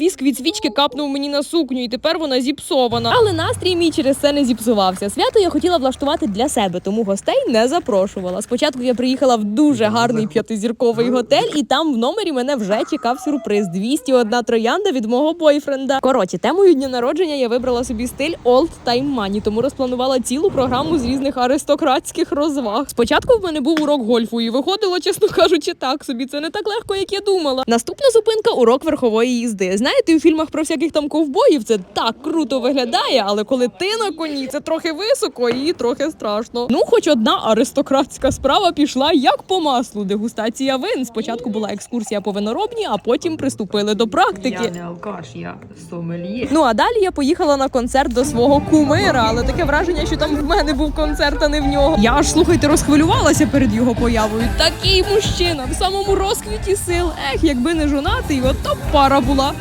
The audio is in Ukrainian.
Віск від свічки капнув мені на сукню, і тепер вона зіпсована. Але настрій мій через це не зіпсувався. Свято я хотіла влаштувати для себе, тому гостей не запрошувала. Спочатку я приїхала в дуже гарний п'ятизірковий готель, і там в номері мене вже чекав сюрприз. 201 троянда від мого бойфренда. Коротше, темою дня народження я вибрала собі стиль old time money, тому розпланувала цілу програму з різних аристократських розваг. Спочатку в мене був урок гольфу, і виходило, чесно кажучи, так собі. Це не так легко, як я думала. Наступна зупинка урок верхової їзди. Знаєте, у фільмах про всяких там ковбоїв це так круто виглядає, але коли ти на коні, це трохи високо і трохи страшно. Ну, хоч одна аристократська справа пішла як по маслу. Дегустація вин. Спочатку була екскурсія по виноробні, а потім приступили до практики. Я не алкаш, я сомельє. Ну а далі я поїхала на концерт до свого кумира, але таке враження, що там в мене був концерт, а не в нього. Я аж слухайте, розхвилювалася перед його появою. Такий мужчина в самому розквіті сил. Ех, якби не жонатий, от то пара була.